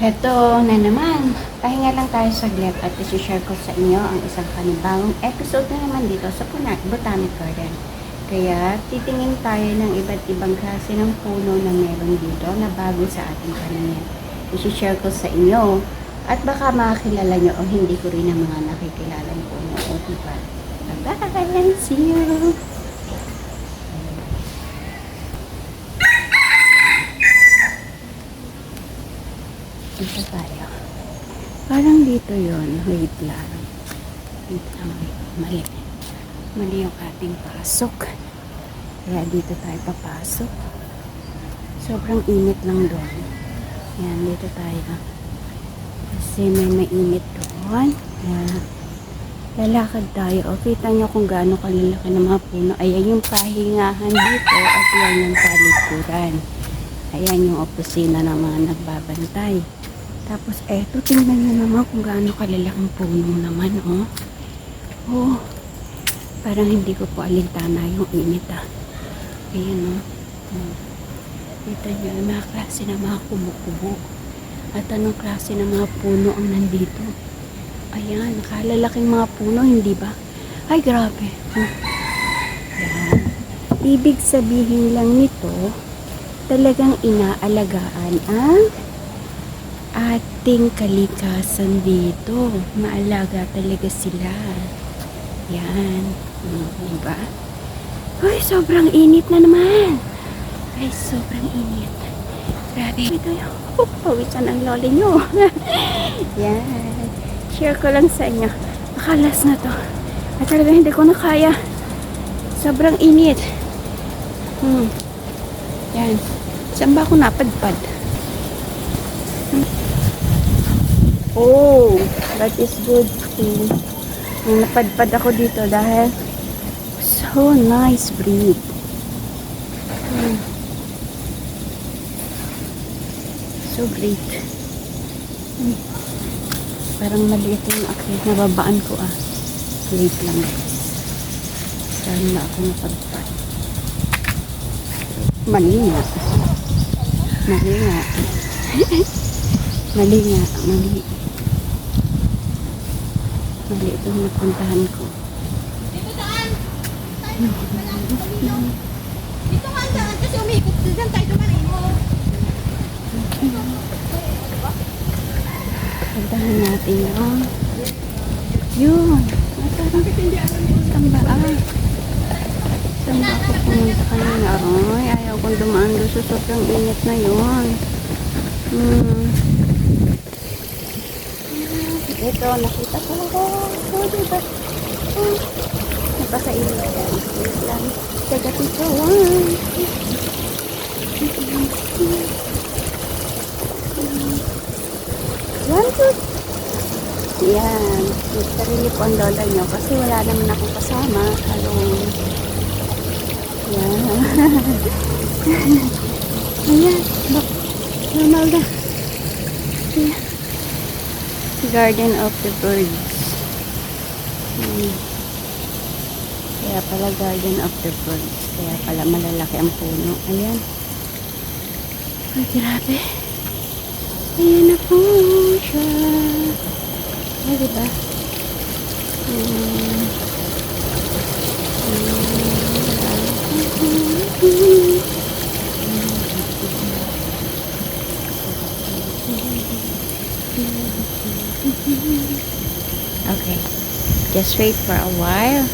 Heto na naman. Pahinga lang tayo saglit at isi-share ko sa inyo ang isang panibagong episode na naman dito sa Puna- Botanic Garden. Kaya titingin tayo ng iba't ibang klase ng puno na meron dito na bago sa ating paningin. Isi-share ko sa inyo at baka makakilala nyo o hindi ko rin ang mga nakikilalang puno o diba? Bye-bye! See you! Dito tayo. Parang dito yon Wait lang. Wait lang. Mali. Mali yung ating pasok. Kaya dito tayo papasok. Sobrang init lang doon. Yan, dito tayo. Kasi may mainit doon. Kaya lalakad tayo. O, kita nyo kung gaano kalalaki ng mga puno. Ayan yung pahingahan dito at yan yung palikuran. Ayan yung opisina ng mga nagbabantay. Tapos eto, tingnan nyo naman kung gaano kalalaking puno naman, oh. Oh, parang hindi ko po alintana yung init, ah. Ayan, oh. Hmm. Kita nyo, yung mga klase ng mga kumukubo. At anong klase ng mga puno ang nandito. Ayan, kalalaking mga puno, hindi ba? Ay, grabe. Hmm. Ayan. Ibig sabihin lang nito, talagang inaalagaan ang ating kalikasan dito. Maalaga talaga sila. Yan. Hmm, diba? Ay, sobrang init na naman. Ay, sobrang init. Grabe. Ito yung oh, pawisan ang loli nyo. Yan. Share ko lang sa inyo. Makalas na to. At talaga hindi ko na kaya. Sobrang init. Hmm. Yan. Saan ba ako napadpad? Oh, that is good. May napadpad ako dito dahil so nice breed. Hmm. So great. Hmm. Parang maliit yung akyat. Nababaan ko ah. Wait lang guys. Saan na ako napadpad? Mali nga. Mali nga. Mali Mali. Mali itong napuntahan ko. Dito daan. Dito nga daan kasi umikot dyan tayo dumanin mo. Puntahan natin yun. Ay, parang saan ba ah? Saan ba ako pumunta kanina? Ay, ayaw kong dumaan doon sa sobrang init na yun. Hmm. Ito, nakita ko. Oh, diba? Oh, napakainit yan. Wait lang. Teka, tito. One. One, two, yan. Sarili ko ang lola nyo kasi wala naman akong kasama. Hello. Yan. Ayan. Normal na. Ayan. Garden of the Birds. Hmm. Kaya pala Garden of the Birds. Kaya pala malalaki ang puno. Ayan. Ay, grabe. Ayan na po siya. Ay, diba? Hmm. Okay. Just wait for a while.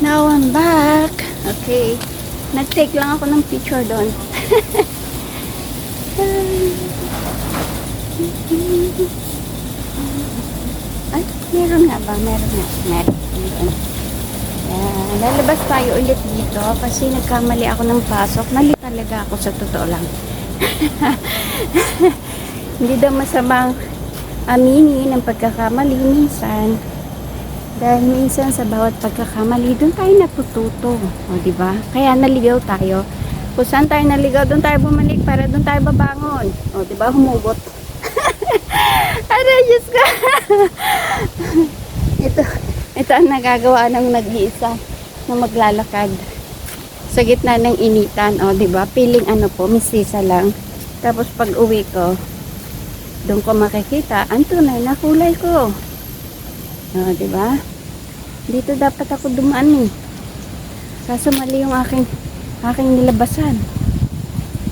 Now I'm back. Okay. Nag-take lang ako ng picture doon. Ay, meron nga ba? Meron nga. Meron. Meron. Yan. Lalabas tayo ulit dito kasi nagkamali ako ng pasok. Mali talaga ako sa totoo lang. Hindi daw masamang aminin ng pagkakamali minsan. Dahil minsan sa bawat pagkakamali, doon tayo natututo. O, ba? Kaya naligaw tayo. Kung saan tayo naligaw, doon tayo bumalik para doon tayo babangon. O, ba? Humugot. Aray, Diyos ito, ito ang nagagawa ng nag-iisa na maglalakad sa gitna ng initan. O, ba? Piling ano po, misisa lang. Tapos pag uwi ko, doon ko makikita ang tunay na kulay ko. O, di ba? Dito dapat ako dumaan eh. Kaso mali yung aking, aking nilabasan.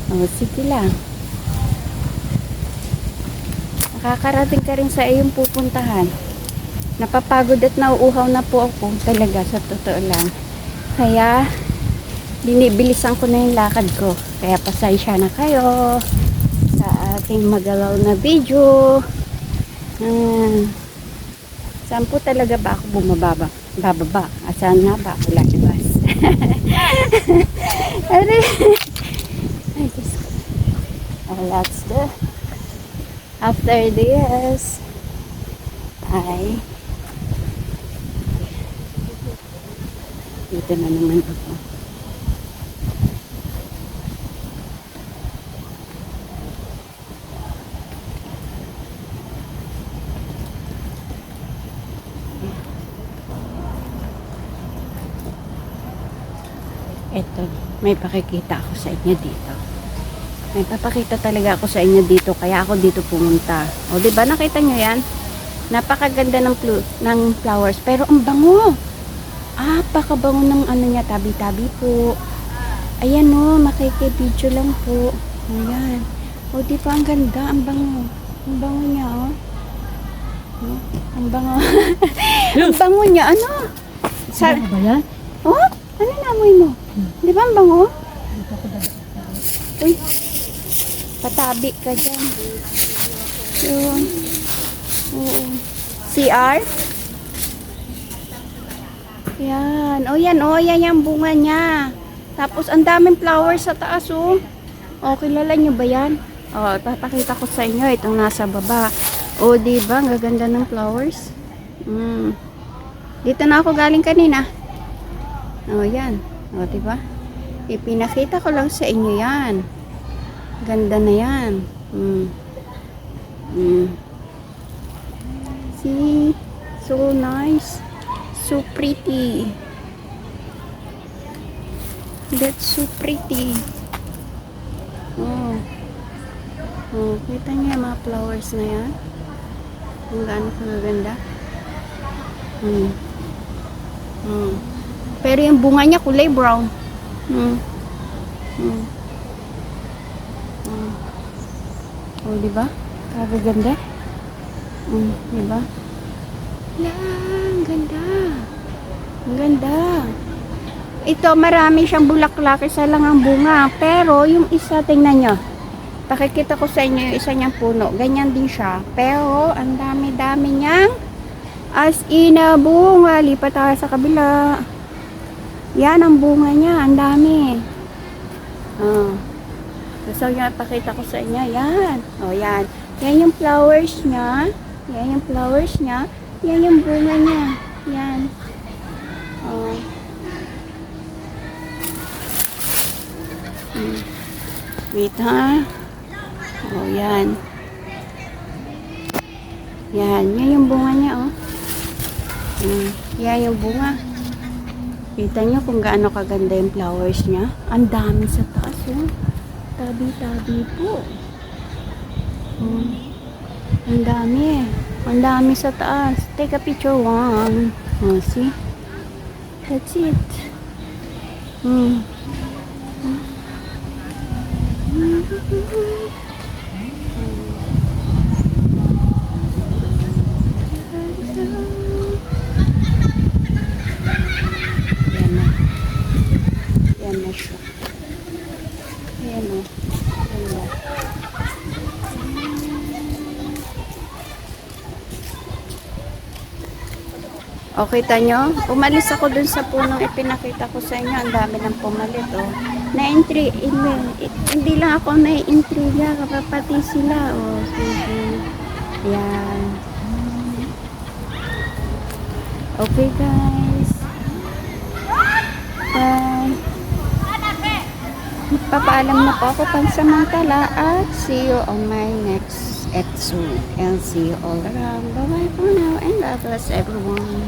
O, sige lang. Nakakarating ka rin sa iyong pupuntahan. Napapagod at nauuhaw na po ako talaga sa totoo lang. Kaya, binibilisan ko na yung lakad ko. Kaya pasensya na kayo sa aking magalaw na video. Ah, saan po talaga ba ako bumababa? Bababa. Asan nga ba ako lalabas? Aray. Ay, Diyos ko. Oh, that's the after this ay dito na naman ako. Eto, may pakikita ako sa inyo dito. May papakita talaga ako sa inyo dito, kaya ako dito pumunta. O, di ba nakita nyo yan? Napakaganda ng, ng flowers, pero ang bango. Ah, pakabango ng ano niya, tabi-tabi po. Ayan o, makikibidyo lang po. Ayan. O, di ba ang ganda, ang bango. Ang bango niya, oh. Oh, ang bango. ang bango niya, ano? Sa, Ano ba yan? oh, ano namoy mo? Di ba ang bango? Uy, patabi ka dyan. Yun. Oo. CR? Yan. O yan, o yan yung bunga niya. Tapos ang daming flowers sa taas, oh. O, kilala nyo ba yan? O, papakita ko sa inyo itong nasa baba. O, di ba? Ang gaganda ng flowers. Mm. Dito na ako galing kanina. O, yan. O, di ba? Ipinakita ko lang sa inyo yan. Ganda na yan. Mm. Mm. See? So nice. So pretty. That's so pretty. Oh. Oh, kita niyo mga flowers na yan? Ang gaano kaganda. Hmm. Hmm. Pero yung bunga niya kulay brown. Hmm. Hmm. Hmm. Oh, di ba? Kagaganda. Hmm, di ba? Yan, ganda. Ang ganda. Ito, marami siyang bulaklak. Isa lang ang bunga. Pero, yung isa, tingnan nyo. Pakikita ko sa inyo yung isa niyang puno. Ganyan din siya. Pero, ang dami-dami niyang as in na bunga. Lipat tayo sa kabila. Yan ang bunga niya. Ang dami. Oh. Gusto niya pakita ko sa inyo. Yan. O, oh, yan. Yan yung flowers niya. Yan yung flowers niya. Yan yung bunga niya. Yan. Oh. Hmm. Wait ha. Oh, yan. Yan. Yan yung bunga niya, oh. Hmm. Yan yung bunga. Kita niyo kung gaano kaganda yung flowers niya. Ang dami sa taas, oh. Tabi-tabi po. Hmm. Ang dami. Ang dami sa taas. Take a picture one. Oh, see? That's it. Hmm. Yan na. Yan na siya. Yan o. Ganda. Okay, tanyo. Umalis ako dun sa punong ipinakita ko sa inyo. Ang dami ng pumalit, oh. Na-entry, hindi, lang ako na-intriga. Kapapati sila, oh. Sige. Yan. Okay, guys. Bye. Papaalam na po ako pansamantala at see you on my next episode. And see you all around. Bye-bye for now and God bless everyone.